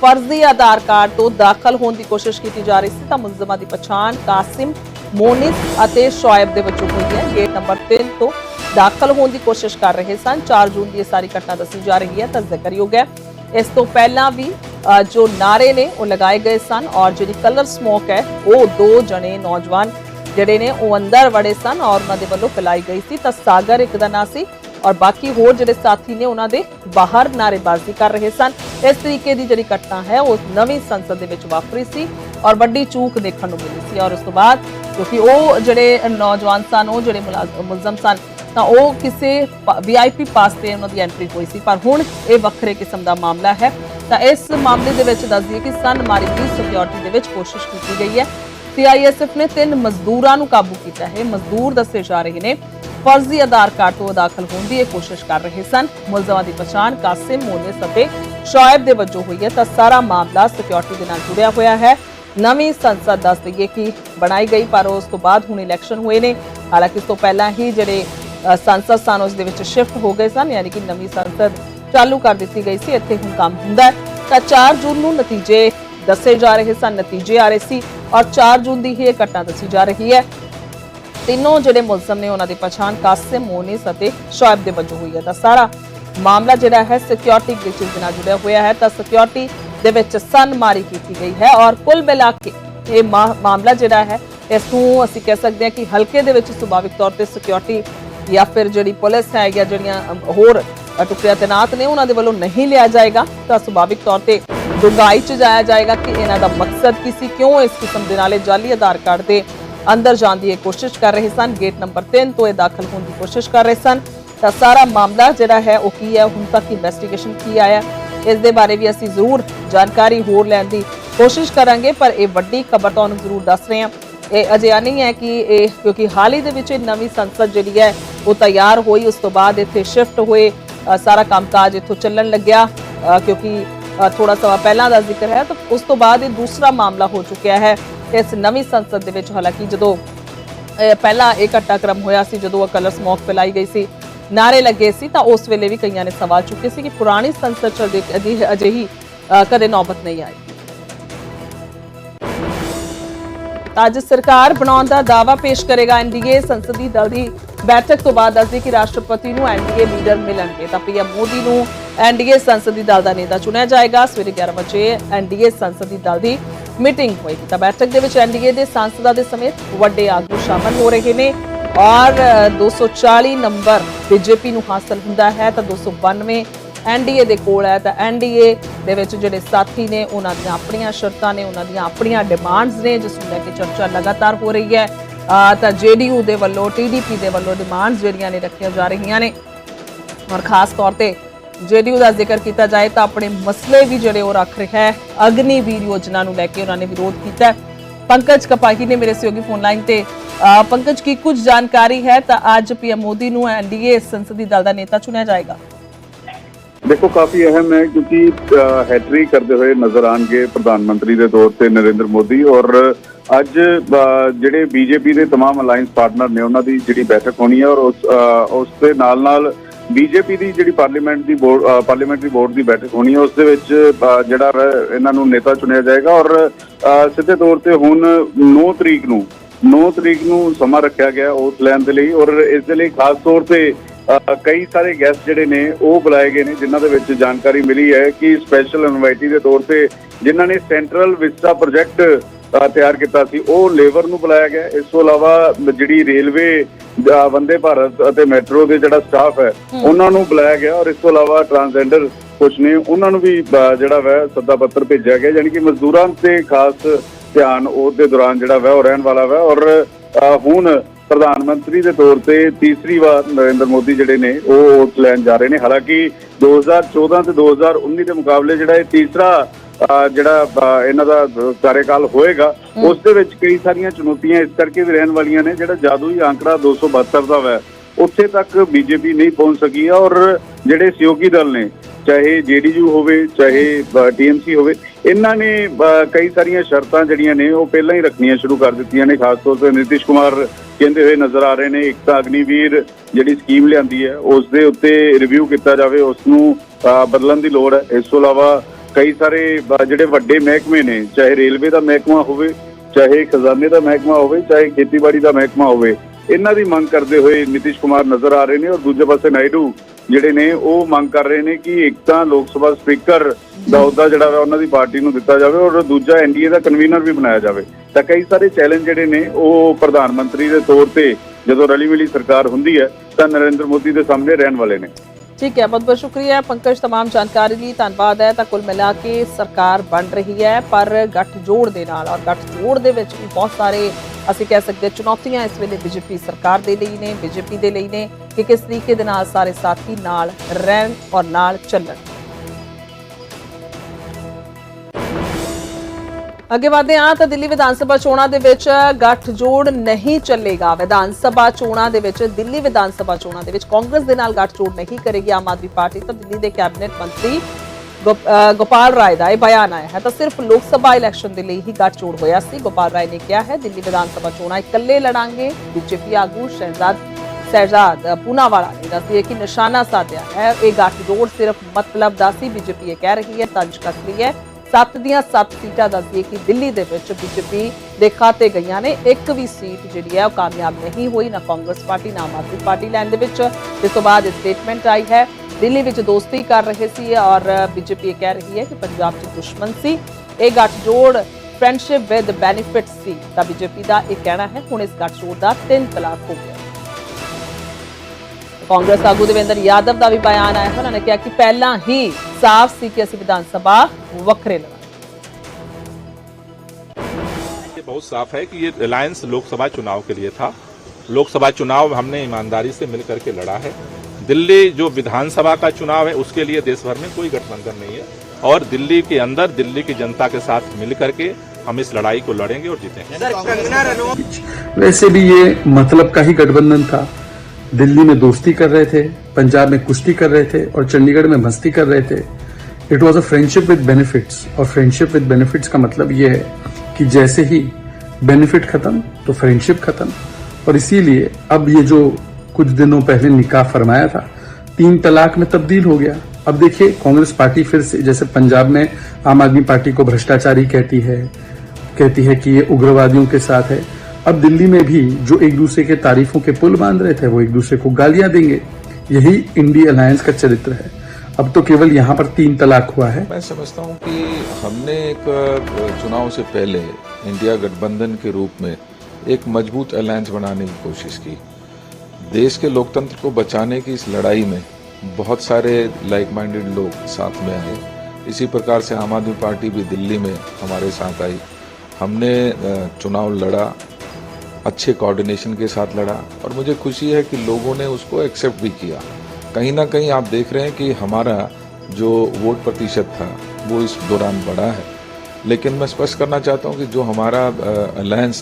ਫਰਜ਼ੀ ਆਧਾਰ ਕਾਰਡ ਤੋਂ ਦਾਖਲ ਹੋਣ ਦੀ ਕੋਸ਼ਿਸ਼ ਕੀਤੀ ਜਾ ਰਹੀ ਸੀ ਤਾਂ ਮੁਲਜ਼ਮਾਂ ਦੀ ਪਛਾਣ ਕਾਸਿਮ, ਮੋਨਿਸ ਅਤੇ ਸ਼ੁਆਇਬ ਦੇ ਵਜੋਂ ਹੋਈ ਹੈ। ਗੇਟ ਨੰਬਰ 3 ਤੋਂ ਦਾਖਲ ਹੋਣ ਦੀ ਕੋਸ਼ਿਸ਼ ਕਰ ਰਹੇ ਸਨ। 4 ਜੂਨ ਦੀ ਇਹ ਸਾਰੀ ਘਟਨਾ ਦੱਸੀ ਜਾ ਰਹੀ ਹੈ ਤਾਂ ਜ਼ਿਕਰਯੋਗ ਹੈ। ਇਸ ਤੋਂ ਪਹਿਲਾਂ ਵੀ ਜੋ ਨਾਰੇ ਨੇ ਉਹ ਲਗਾਏ ਗਏ ਸਨ ਔਰ ਜਿਹੜੀ ਕਲਰ ਸਮੋਕ ਹੈ, ਉਹ ਦੋ ਜਣੇ ਨੌਜਵਾਨ ਜਿਹੜੇ ਨੇ ਉਹ ਅੰਦਰ ਵੜੇ ਸਨ ਔਰ ਉਹਨਾਂ ਦੇ ਵੱਲੋਂ ਫੈਲਾਈ ਗਈ ਸੀ। ਤਾਂ ਸਾਗਰ ਇੱਕ ਦਾ ਨਾਂ ਸੀ ਔਰ ਬਾਕੀ ਹੋਰ ਜਿਹੜੇ ਸਾਥੀ ਨੇ ਉਹਨਾਂ ਦੇ ਬਾਹਰ ਨਾਰੇਬਾਜ਼ੀ ਕਰ ਰਹੇ ਸਨ। ਇਸ ਤਰੀਕੇ ਦੀ ਜਿਹੜੀ ਘਟਨਾ ਹੈ, ਉਹ ਨਵੀਂ ਸੰਸਦ ਦੇ ਵਿੱਚ ਵਾਪਰੀ ਸੀ ਔਰ ਵੱਡੀ ਚੂਕ ਦੇਖਣ ਨੂੰ ਮਿਲੀ ਸੀ ਔਰ ਉਸ ਤੋਂ ਬਾਅਦ ਕਿਉਂਕਿ ਉਹ ਜਿਹੜੇ ਨੌਜਵਾਨ ਸਨ, ਉਹ ਜਿਹੜੇ ਮੁਲਜ਼ਮ ਸਨ, ਤਾਂ ਉਹ ਕਿਸੇ ਵੀਆਈਪੀ ਪਾਸ ਤੇ ਉਹਨਾਂ ਦੀ ਐਂਟਰੀ ਹੋਈ ਸੀ। ਪਰ ਹੁਣ ਇਹ ਵੱਖਰੇ ਕਿਸਮ ਦਾ ਮਾਮਲਾ ਹੈ। ਤਾਂ ਇਸ ਮਾਮਲੇ ਦੇ ਵਿੱਚ ਦੱਸ ਦਈਏ ਕਿ ਸਨ ਮਾਰੀ ਦੀ ਸਿਕਿਉਰਿਟੀ ਦੇ ਵਿੱਚ ਕੋਸ਼ਿਸ਼ ਕੀਤੀ ਗਈ ਹੈ। ਸੀਆਈਐਸਐਫ ਨੇ ਤਿੰਨ ਮਜ਼ਦੂਰਾਂ ਨੂੰ ਕਾਬੂ ਕੀਤਾ ਹੈ। ਮਜ਼ਦੂਰ ਦੱਸੇ ਜਾ ਰਹੇ ਨੇ ਫਰਜ਼ੀ ਆਧਾਰ ਕਾਰਡ ਤੋਂ ਦਾਖਲ ਹੋਣ ਦੀ ਇਹ ਕੋਸ਼ਿਸ਼ ਕਰ ਰਹੇ ਸਨ। ਮੁਲਜ਼ਮਾਂ ਦੀ ਪਛਾਣ ਕਾਸਿਮ ਮੋਨਿਸ ਅਤੇ ਸ਼ੁਆਇਬ ਦੇ ਵਜੋਂ ਹੋਈ ਹੈ ਤਾਂ ਸਾਰਾ ਮਾਮਲਾ ਸਿਕਿਉਰਿਟੀ ਦੇ ਨਾਲ ਜੁੜਿਆ ਹੋਇਆ ਹੈ। ਨਵੀਂ ਸੰਸਦ ਦੱਸ ਦਈਏ ਕਿ ਬਣਾਈ ਗਈ, ਪਰ ਉਸ ਤੋਂ ਬਾਅਦ ਹੁਣ ਇਲੈਕਸ਼ਨ ਹੋਏ ਨੇ। ਹਾਲਾਂਕਿ ਇਸ ਤੋਂ ਪਹਿਲਾਂ ਹੀ ਜਿਹੜੇ ਸੰਸਦ ਸਨ ਉਸ ਦੇ ਵਿੱਚ ਸ਼ਿਫਟ ਹੋ ਗਏ ਸਨ, ਯਾਨੀ ਕਿ ਨਵੀਂ ਸੰਸਦ ਚਾਲੂ ਕਰ ਦਿੱਤੀ ਗਈ ਸੀ। ਇੱਥੇ ਹੁਣ ਕੰਮ ਹੁੰਦਾ ਹੈ। ਤਾਂ 4 ਜੂਨ ਨੂੰ ਨਤੀਜੇ ਦੱਸੇ ਜਾ ਰਹੇ ਸਨ, ਨਤੀਜੇ ਆ ਰਹੇ ਸੀ ਔਰ 4 ਜੂਨ ਦੀ ਹੀ ਇਹ ਘਟਨਾ ਦੱਸੀ ਜਾ ਰਹੀ ਹੈ। ਤਿੰਨੋਂ ਜਿਹੜੇ ਮੁਲਜ਼ਮ ਨੇ ਉਹਨਾਂ ਦੀ ਪਛਾਣ ਕਾਸਿਮ ਮੋਨਿਸ ਅਤੇ ਸ਼ਾਇਬ ਦੇ ਵਜੋਂ ਹੋਈ ਹੈ। ਤਾਂ ਸਾਰਾ ਮਾਮਲਾ ਜਿਹੜਾ ਹੈ ਸਿਕਿਉਰਿਟੀ ਗ੍ਰਿਚਸ ਦੇ ਨਾਲ ਜੁੜਿਆ ਹੋਇਆ ਹੈ। ਤਾਂ ਸਿਕਿਉਰਿਟੀ ਦੇ ਵਿੱਚ ਸਨਮਾਰੀ ਕੀਤੀ ਗਈ ਹੈ ਔਰ ਕੁੱਲ ਮਿਲਾ ਕੇ ਇਹ ਮਾ- ਮਾਮਲਾ ਜਿਹੜਾ ਹੈ ਇਸ ਨੂੰ ਅਸੀਂ ਕਹਿ ਸਕਦੇ ਹਾਂ ਕਿ ਹਲਕੇ ਦੇ ਵਿੱਚ ਸੁਭਾਵਿਕ ਤੌਰ ਤੇ ਸਿਕਿਉਰਿਟੀ ਜਾਂ ਫਿਰ ਜਿਹੜੀ ਪੁਲਿਸ ਹੈ ਜਾਂ ਜਿਹੜੀਆਂ ਹੋਰ ਅ, ਟੁਕੜੀਆਂ ਤੈਨਾਤ ਨੇ ਉਹਨਾਂ ਦੇ ਵੱਲੋਂ ਨਹੀਂ ਲਿਆ ਜਾਏਗਾ। ਤਾਂ ਸੁਭਾਵਿਕ ਤੌਰ ਤੇ ਡੂੰਘਾਈ ਚ ਜਾਇਆ ਜਾਏਗਾ ਕਿ ਇਹਨਾਂ ਦਾ ਮਕਸਦ ਕੀ ਸੀ ਕਿਉਂ ਇਸ ਕਿਸਮ ਦੇ ਨਾਲ ਇਹ ਜਾਲੀ ਆਧਾਰ ਕਾਰਡ ਦੇ ਅੰਦਰ ਜਾਣ ਦੀ ਇਹ ਕੋਸ਼ਿਸ਼ ਕਰ ਰਹੇ ਸਨ। ਗੇਟ ਨੰਬਰ 3 ਤੋਂ ਇਹ ਦਾਖਲ ਹੋਣ ਦੀ ਕੋਸ਼ਿਸ਼ ਕਰ ਰਹੇ ਸਨ। ਤਾਂ ਸਾਰਾ ਮਾਮਲਾ ਜਿਹੜਾ ਹੈ ਉਹ ਕੀ ਹੈ? ਹੁਣ ਤੱਕ ਇਨਵੈਸਟੀਗੇਸ਼ਨ ਕੀ ਆਇਆ? ਇਸ ਦੇ ਬਾਰੇ ਵੀ ਅਸੀਂ ਜ਼ਰੂਰ ਜਾਣਕਾਰੀ ਹੋਰ ਲੈਣ ਦੀ ਕੋਸ਼ਿਸ਼ ਕਰਾਂਗੇ ਪਰ ਇਹ ਵੱਡੀ ਖਬਰ ਤੁਹਾਨੂੰ ਜ਼ਰੂਰ ਦੱਸ ਰਹੇ ਹਾਂ। ਇਹ ਅਜਿਹਾ ਨਹੀਂ ਹੈ ਕਿ ਇਹ ਕਿਉਂਕਿ ਹਾਲ ਹੀ ਦੇ ਵਿੱਚ ਇਹ ਨਵੀਂ ਸੰਸਦ ਜਿਹੜੀ ਹੈ ਉਹ ਤਿਆਰ ਹੋਈ। ਉਸ ਤੋਂ ਬਾਅਦ ਇੱਥੇ ਸ਼ਿਫਟ ਹੋਏ ਅ, ਸਾਰਾ ਕੰਮਕਾਜ ਇੱਥੋਂ ਚੱਲਣ ਲੱਗਿਆ। ਕਿਉਂਕਿ ਅ, ਥੋੜਾ ਸਮਾਂ ਪਹਿਲਾਂ ਦਾ ਜ਼ਿਕਰ ਹੈ ਤਾਂ ਉਸ ਤੋਂ ਬਾਅਦ ਇਹ ਦੂਸਰਾ ਮਾਮਲਾ ਹੋ ਚੁੱਕਿਆ ਹੈ। ਇਸ ਨਵੀਂ ਸੰਸਦ ਦੇ ਵਿੱਚ ਹਾਲਾਂਕਿ ਜਦੋਂ ਅ, ਇਹ ਘਟਨਾਕ੍ਰਮ ਹੋਇਆ ਸੀ ਜਦੋਂ ਕਲਰ ਸਮੋਕ ਫੈਲਾਈ ਗਈ ਸੀ ਨਾਰੇ ਲੱਗੇ ਸੀ ਤਾਂ ਉਸ ਵੇਲੇ ਵੀ ਕਈਆਂ ਨੇ ਸਵਾਲ ਚੁੱਕੇ ਸੀ ਕਿ ਪੁਰਾਣੀ ਸੰਸਦ ਚ ਅਜਿਹੀ ਕਦੇ ਨੌਬਤ ਨਹੀਂ ਆਈ। ਅੱਜ ਸਰਕਾਰ ਬਣਾਉਣ ਦਾ ਦਾਅਵਾ ਪੇਸ਼ ਕਰੇਗਾ ਐਨਡੀਏ ਸੰਸਦੀ ਦਲ ਦੀ ਬੈਠਕ ਤੋਂ ਬਾਅਦ ਦੱਸਦੀ ਕਿ ਰਾਸ਼ਟਰਪਤੀ ਨੂੰ ਐਨਡੀਏ ਲੀਡਰ ਮਿਲਣਗੇ ਤਾਂ ਪੀਐਮ ਮੋਦੀ ਨੂੰ ਐਨਡੀਏ ਸੰਸਦੀ ਦਲ ਦਾ ਨੇਤਾ ਚੁਣਿਆ ਜਾਏਗਾ। ਸਵੇਰੇ 11 ਵਜੇ ਐਨਡੀਏ ਸੰਸਦੀ ਦਲ ਦੀ ਮੀਟਿੰਗ ਹੋਏਗੀ ਤਾਂ ਬੈਠਕ ਦੇ ਵਿੱਚ ਐਨਡੀਏ ਦੇ ਸੰਸਦਾਂ ਦੇ ਸਮੇਤ ਵੱਡੇ ਆਗੂ ਸ਼ਾਮਲ ਹੋ ਰਹੇ ਨੇ ਔਰ ਅ, 240 ਨੰਬਰ ਬੀਜੇਪੀ ਨੂੰ ਹਾਸਲ ਹੁੰਦਾ ਹੈ ਤਾਂ 292 ਐਨਡੀਏ ਦੇ ਕੋਲ ਹੈ ਤਾਂ ਐਨਡੀਏ ਦੇ ਵਿੱਚ ਜਿਹੜੇ ਸਾਥੀ ਨੇ ਉਹਨਾਂ ਦੀਆਂ ਆਪਣੀਆਂ ਸ਼ਰਤਾਂ ਨੇ ਉਹਨਾਂ ਦੀਆਂ ਆਪਣੀਆਂ ਡਿਮਾਂਡਸ ਨੇ ਜਿਸ ਨੂੰ ਲੈ ਕੇ ਚਰਚਾ ਲਗਾਤਾਰ ਹੋ ਰਹੀ ਹੈ। ਅਹ ਤਾਂ ਜੇਡੀਯੂ ਦੇ ਵੱਲੋਂ ਟੀਡੀਪੀ ਦੇ ਵੱਲੋਂ ਡਿਮਾਂਡਸ ਜਿਹੜੀਆਂ ਨੇ ਰੱਖੀਆਂ ਜਾ ਰਹੀਆਂ ਨੇ। ਔਰ ਖਾਸ ਤੌਰ ਤੇ ਜੇਡੀਯੂ ਦਾ ਜ਼ਿਕਰ ਕੀਤਾ ਜਾਏ ਤਾਂ ਆਪਣੇ ਮਸਲੇ ਵੀ ਜਿਹੜੇ ਉਹ ਰੱਖ ਰਿਹਾ ਹੈ ਅਗਨੀਵੀਰ ਯੋਜਨਾ ਨੂੰ ਲੈ ਕੇ ਉਹਨਾਂ ਨੇ ਵਿਰੋਧ ਕੀਤਾ ਹੈ। ਪੰਕਜ ਕਪਾਹੀ ਨੇ ਮੇਰੇ ਸਹਿਯੋਗੀ ਫੋਨ ਲਾਈਨ ਤੇ ਅਹ ਪੰਕਜ ਕੀ ਕੁਝ ਜਾਣਕਾਰੀ ਹੈ ਤਾਂ ਅੱਜ ਪੀਐਮ ਮੋਦੀ ਨੂੰ ਐਨਡੀਏ ਸੰਸਦੀ ਦਲ ਦਾ ਨੇਤਾ ਚੁਣਿਆ ਜਾਏਗਾ ਦੇਖੋ ਕਾਫੀ ਅਹਿਮ ਹੈ ਕਿਉਂਕਿ ਹੈਟ੍ਰਿਕ ਕਰਦੇ ਹੋਏ ਨਜ਼ਰ ਆਣਗੇ ਪ੍ਰਧਾਨ ਮੰਤਰੀ ਦੇ ਤੌਰ ਤੇ ਨਰਿੰਦਰ ਮੋਦੀ ਔਰ ਅੱਜ ਅ, ਜਿਹੜੇ ਬੀਜੇਪੀ ਦੇ तमाम ਅਲਾਈਅੰਸ ਪਾਰਟਨਰ ਨੇ ਉਹਨਾਂ ਦੀ ਜਿਹੜੀ ਬੈਠਕ ਹੋਣੀ ਹੈ ਔਰ ਉਸ ਅ, ਉਸ ਦੇ ਨਾਲ ਨਾਲ ਬੀਜੇਪੀ ਦੀ ਜਿਹੜੀ ਪਾਰਲੀਮੈਂਟ ਦੀ ਬੋਰਡ ਪਾਰਲੀਮੈਂਟਰੀ ਬੋਰਡ ਦੀ ਬੈਠਕ ਹੋਣੀ ਹੈ, ਉਸ ਦੇ ਵਿੱਚ ਜਿਹੜਾ ਇਹਨਾਂ ਨੂੰ ਨੇਤਾ ਚੁਣਿਆ ਜਾਏਗਾ ਔਰ ਸਿੱਧੇ ਤੌਰ ਤੇ ਹੁਣ 9 ਤਰੀਕ ਨੂੰ 9 ਤਰੀਕ ਨੂੰ ਸਮਾਂ ਰੱਖਿਆ ਗਿਆ ਉਸ ਲੈਣ ਦੇ ਲਈ ਔਰ ਇਸ ਦੇ ਲਈ ਖਾਸ ਤੌਰ ਤੇ ਕਈ ਸਾਰੇ ਗੈਸਟ ਜਿਹੜੇ ਨੇ, ਉਹ ਬੁਲਾਏ ਗਏ ਨੇ, ਜਿਨ੍ਹਾਂ ਦੇ ਵਿੱਚ ਜਾਣਕਾਰੀ ਮਿਲੀ ਹੈ ਕਿ ਸਪੈਸ਼ਲ ਇਨਵਾਈਟੀ ਦੇ ਤੌਰ ਤੇ ਜਿਨ੍ਹਾਂ ਨੇ ਸੈਂਟਰਲ ਵਿਸਟਾ ਪ੍ਰੋਜੈਕਟ ਤਿਆਰ ਕੀਤਾ ਸੀ ਉਹ ਲੇਬਰ ਨੂੰ ਬੁਲਾਇਆ ਗਿਆ। ਇਸ ਤੋਂ ਇਲਾਵਾ ਜਿਹੜੀ ਰੇਲਵੇ ਵੰਦੇ ਭਾਰਤ ਅਤੇ ਮੈਟਰੋ ਦੇ ਜਿਹੜਾ ਸਟਾਫ ਹੈ ਉਹਨਾਂ ਨੂੰ ਬੁਲਾਇਆ ਗਿਆ ਔਰ ਇਸ ਤੋਂ ਇਲਾਵਾ ਟਰਾਂਸਜੈਂਡਰ ਕੁਛ ਨੇ ਉਹਨਾਂ ਨੂੰ ਵੀ ਜਿਹੜਾ ਵੈ ਸੱਦਾ ਪੱਤਰ ਭੇਜਿਆ ਗਿਆ। ਯਾਨੀ ਕਿ ਮਜ਼ਦੂਰਾਂ ਤੇ ਖਾਸ ਧਿਆਨ ਉਸ ਦੇ ਦੌਰਾਨ ਜਿਹੜਾ ਵੈ ਉਹ ਰਹਿਣ ਵਾਲਾ ਵੈ ਔਰ ਹੁਣ ਪ੍ਰਧਾਨ ਮੰਤਰੀ ਦੇ ਤੌਰ ਤੇ ਤੀਸਰੀ ਵਾਰ ਨਰਿੰਦਰ ਮੋਦੀ ਜਿਹੜੇ ਨੇ ਉਹ ਵੋਟ ਲੈਣ ਜਾ ਰਹੇ ਨੇ। ਹਾਲਾਂਕਿ 2014 ਤੇ 2019 ਦੇ ਮੁਕਾਬਲੇ ਜਿਹੜਾ ਇਹ ਤੀਸਰਾ ਜਿਹੜਾ ਇਹਨਾਂ ਦਾ ਕਾਰਜਕਾਲ ਹੋਏਗਾ ਉਸ ਦੇ ਵਿੱਚ ਕਈ ਸਾਰੀਆਂ ਚੁਣੌਤੀਆਂ ਇਸ ਕਰਕੇ ਵੀ ਰਹਿਣ ਵਾਲੀਆਂ ਨੇ ਜਿਹੜਾ ਜਾਦੂਈ ਆંકੜਾ 272 ਦਾ ਵੈ ਉੱਥੇ ਤੱਕ ਬੀਜੇਪੀ ਨਹੀਂ ਪਹੁੰਚ ਸਕੀ ਹੈ ਔਰ ਜਿਹੜੇ ਸਹਿਯੋਗੀ ਦਲ ਨੇ ਚਾਹੇ ਜੇਡੀਯੂ ਹੋਵੇ ਚਾਹੇ ਟੀਐਮਸੀ ਹੋਵੇ ਇਹਨਾਂ ਨੇ ਕਈ ਸਾਰੀਆਂ ਸ਼ਰਤਾਂ ਜਿਹੜੀਆਂ ਨੇ ਉਹ ਪਹਿਲਾਂ ਹੀ ਰੱਖਣੀਆਂ ਸ਼ੁਰੂ ਕਰ ਦਿੱਤੀਆਂ ਨੇ ਖਾਸ ਤੌਰ ਤੇ ਨਿਤਿਸ਼ ਕੁਮਾਰ ਕਹਿੰਦੇ ਹੋਏ ਨਜ਼ਰ ਆ ਰਹੇ ਨੇ ਇੱਕ ਤਾਂ ਅਗਨੀਵੀਰ ਜਿਹੜੀ ਸਕੀਮ ਲਿਆਂਦੀ ਹੈ ਉਸ ਦੇ ਉੱਤੇ ਰਿਵਿਊ ਕੀਤਾ ਜਾਵੇ ਉਸ ਨੂੰ ਬਦਲਣ ਦੀ ਲੋੜ ਹੈ। ਇਸ ਤੋਂ ਇਲਾਵਾ ਕਈ ਸਾਰੇ ਜਿਹੜੇ ਵੱਡੇ ਮਹਿਕਮੇ ਨੇ, ਚਾਹੇ ਰੇਲਵੇ ਦਾ ਮਹਿਕਮਾ ਹੋਵੇ, ਚਾਹੇ ਖਜ਼ਾਨੇ ਦਾ ਮਹਿਕਮਾ ਹੋਵੇ, ਚਾਹੇ ਖੇਤੀਬਾੜੀ ਦਾ ਮਹਿਕਮਾ ਹੋਵੇ, ਇਹਨਾਂ ਦੀ ਮੰਗ ਕਰਦੇ ਹੋਏ ਨਿਤਿਸ਼ ਕੁਮਾਰ ਨਜ਼ਰ ਆ ਰਹੇ ਨੇ ਔਰ ਦੂਜੇ ਪਾਸੇ ਨਾਇਡੂ ਜਿਹੜੇ ਨੇ, ਉਹ ਮੰਗ ਕਰ ਰਹੇ ਨੇ ਕਿ ਇੱਕ ਤਾਂ ਲੋਕ ਸਭਾ ਸਪੀਕਰ ਦਾ ਅਹੁਦਾ ਜਿਹੜਾ ਵਾ ਉਹਨਾਂ ਦੀ ਪਾਰਟੀ ਨੂੰ ਦਿੱਤਾ ਜਾਵੇ ਔਰ ਦੂਜਾ ਐਨਡੀਏ ਦਾ ਕਨਵੀਨਰ ਵੀ ਬਣਾਇਆ ਜਾਵੇ। ਤਾਂ ਕਈ ਸਾਰੇ ਚੈਲੰਜ ਜਿਹੜੇ ਨੇ, ਉਹ ਪ੍ਰਧਾਨ ਮੰਤਰੀ ਦੇ ਤੌਰ ਤੇ ਜਦੋਂ ਰਲੀ ਮਿਲੀ ਸਰਕਾਰ ਹੁੰਦੀ ਹੈ, ਤਾਂ ਨਰਿੰਦਰ ਮੋਦੀ ਦੇ ਸਾਹਮਣੇ ਰਹਿਣ ਵਾਲੇ ਨੇ। ਠੀਕ ਹੈ ਬਹੁਤ ਬਹੁਤ ਸ਼ੁਕਰੀਆ ਪੰਕਜ तमाम ਜਾਣਕਾਰੀ ਲਈ ਧੰਨਵਾਦ ਹੈ ਤਾਂ ਕੁੱਲ ਮਿਲਾ ਕੇ ਸਰਕਾਰ ਬਣ ਰਹੀ ਹੈ ਪਰ ਗੱਠ ਜੋੜ ਦੇ ਨਾਲ ਔਰ ਗੱਠ ਜੋੜ ਦੇ ਵਿੱਚ ਵੀ ਬਹੁਤ ਸਾਰੇ ਅਸੀਂ ਕਹਿ ਸਕਦੇ ਹਾਂ ਚੁਣੌਤੀਆਂ ਇਸ ਵੇਲੇ ਬੀਜੇਪੀ ਸਰਕਾਰ ਦੇ ਲਈ ਨੇ ਬੀਜੇਪੀ ਦੇ ਲਈ ਨੇ ਕਿ ਕਿਸ ਤਰੀਕੇ ਦੇ ਨਾਲ ਸਾਰੇ ਸਾਥੀ ਨਾਲ ਰਹਿਣ ਔਰ ਨਾਲ ਚੱਲਣ ਅੱਗੇ ਵਧਦੇ ਹਾਂ ਤਾਂ ਦਿੱਲੀ ਵਿਧਾਨ ਸਭਾ ਚੋਣਾਂ ਦੇ ਵਿੱਚ ਗੱਠਜੋੜ ਨਹੀਂ ਚੱਲੇਗਾ। ਵਿਧਾਨ ਸਭਾ ਚੋਣਾਂ ਦੇ ਵਿੱਚ, ਦਿੱਲੀ ਵਿਧਾਨ ਸਭਾ ਚੋਣਾਂ ਦੇ ਵਿੱਚ ਕਾਂਗਰਸ ਦੇ ਨਾਲ ਗੱਠਜੋੜ ਨਹੀਂ ਕਰੇਗੀ ਆਮ ਆਦਮੀ ਪਾਰਟੀ। ਤਾਂ ਦਿੱਲੀ ਦੇ ਕੈਬਨਿਟ ਮੰਤਰੀ ਗੋਪ- ਗੋਪਾਲ ਰਾਏ ਦਾ ਇਹ ਬਿਆਨ ਆਇਆ ਹੈ। ਤਾਂ ਸਿਰਫ ਲੋਕ ਸਭਾ ਇਲੈਕਸ਼ਨ ਦੇ ਲਈ ਹੀ ਗੱਠਜੋੜ ਹੋਇਆ ਸੀ। ਗੋਪਾਲ ਰਾਏ ਨੇ ਕਿਹਾ ਹੈ, ਦਿੱਲੀ ਵਿਧਾਨ ਸਭਾ ਚੋਣਾਂ ਇਕੱਲੇ ਲੜਾਂਗੇ। ਬੀਜੇਪੀ ਆਗੂ ਸ਼ਹਿਜ਼ਾਦ, ਸਹਿਜਾਦ ਪੂਨਾਵਾਲਾ ਨੇ ਦੱਸਿਆ ਕਿ ਨਿਸ਼ਾਨਾ ਸਾਧਿਆ ਹੈ। ਇਹ ਗੱਠਜੋੜ ਸਿਰਫ ਮਤਲਬ ਦਾ ਸੀ। ਬੀਜੇਪੀ ਇਹ ਕਹਿ ਰਹੀ ਹੈ, ਤੰਜ ਕਸ ਲਈ ਹੈ। ਸੱਤ ਦੀਆਂ ਸੱਤ ਸੀਟਾਂ ਦੱਸਦੀ ਕਿ ਦਿੱਲੀ ਦੇ ਵਿੱਚ ਬੀਜੇਪੀ ਦੇ ਖਾਤੇ ਗਈਆਂ ਨੇ। ਇੱਕ ਵੀ ਸੀਟ ਜਿਹੜੀ ਹੈ ਉਹ ਕਾਮਯਾਬ ਨਹੀਂ ਹੋਈ, ਨਾ ਕਾਂਗਰਸ ਪਾਰਟੀ, ਨਾ ਆਮ ਆਦਮੀ ਪਾਰਟੀ ਲੈਣ ਦੇ ਵਿੱਚ। ਇਸ ਤੋਂ ਬਾਅਦ ਸਟੇਟਮੈਂਟ ਆਈ ਹੈ, ਦਿੱਲੀ ਵਿੱਚ ਦੋਸਤੀ ਕਰ ਰਹੇ ਸੀ ਔਰ ਬੀਜੇਪੀ ਇਹ ਕਹਿ ਰਹੀ ਹੈ ਕਿ ਪੰਜਾਬ 'ਚ ਦੁਸ਼ਮਣ ਸੀ। ਇਹ ਗੱਠਜੋੜ ਫਰੈਂਡਸ਼ਿਪ ਵਿਦ ਬੈਨੀਫਿਟ ਸੀ ਤਾਂ ਬੀਜੇਪੀ ਦਾ ਇਹ ਕਹਿਣਾ ਹੈ, ਹੁਣ ਇਸ ਗੱਠਜੋੜ ਦਾ ਤਿੰਨ ਤਲਾਕ ਹੋ ਗਿਆ। ਕਾਂਗਰਸ ਆਗੂ ਦੇਵੇਂਦਰ ਯਾਦਵ ਦਾ ਵੀ ਬਿਆਨ ਆਇਆ ਹੈ ਉਹਨਾਂ ਨੇ ਕਿਹਾ ਕਿ ਪਹਿਲਾਂ ਹੀ ਸਾਫ਼ ਸੀ ਕਿ ਅਸੀਂ ਵਿਧਾਨ ਸਭਾ ਵੱਖਰੇ ਲੜਾਂਗੇ ये बहुत साफ है कि ये रिलायंस लोकसभा चुनाव के लिए था लोकसभा चुनाव हमने ईमानदारी से मिलकर के लड़ा है दिल्ली जो विधानसभा का चुनाव है उसके लिए देश भर में कोई गठबंधन नहीं है और दिल्ली के अंदर दिल्ली की जनता के साथ मिलकर के हम इस लड़ाई को लड़ेंगे और जीतेंगे वैसे भी ये मतलब का ही गठबंधन था दिल्ली में दोस्ती कर रहे थे, पंजाब में कुश्ती कर रहे थे और चंडीगढ़ में मस्ती कर रहे थे। It was a friendship with benefits और फ्रेंडशिप विद बेनिफिट्स का मतलब ये है कि जैसे ही बेनिफिट खत्म तो फ्रेंडशिप खत्म। और इसीलिए अब ये जो कुछ दिनों पहले निकाह फरमाया था, तीन तलाक में तब्दील हो गया। अब देखिए, कांग्रेस पार्टी फिर से, जैसे पंजाब में आम आदमी पार्टी को भ्रष्टाचारी कहती है कहती है कि ये उग्रवादियों के साथ है। अब दिल्ली में भी जो एक दूसरे के तारीफों के पुल बाँध रहे थे, वो एक दूसरे को गालियाँ देंगे, यही इंडी अलायंस का चरित्र है। अब तो केवल यहाँ पर तीन तलाक हुआ है। मैं समझता हूँ कि हमने एक चुनाव से पहले इंडिया गठबंधन के रूप में एक मज़बूत अलायंस बनाने की कोशिश की। देश के लोकतंत्र को बचाने की इस लड़ाई में बहुत सारे लाइक माइंडेड लोग साथ में आए। इसी प्रकार से आम आदमी पार्टी भी दिल्ली में हमारे साथ आई। हमने चुनाव लड़ा अच्छे कोऑर्डिनेशन के साथ लड़ा और मुझे खुशी है कि लोगों ने उसको एक्सेप्ट भी किया। कहीं ना कहीं आप देख रहे हैं कि हमारा जो वोट प्रतिशत था, वो इस दौरान बढ़ा है। लेकिन मैं स्पष्ट करना चाहता हूँ कि जो हमारा अलायंस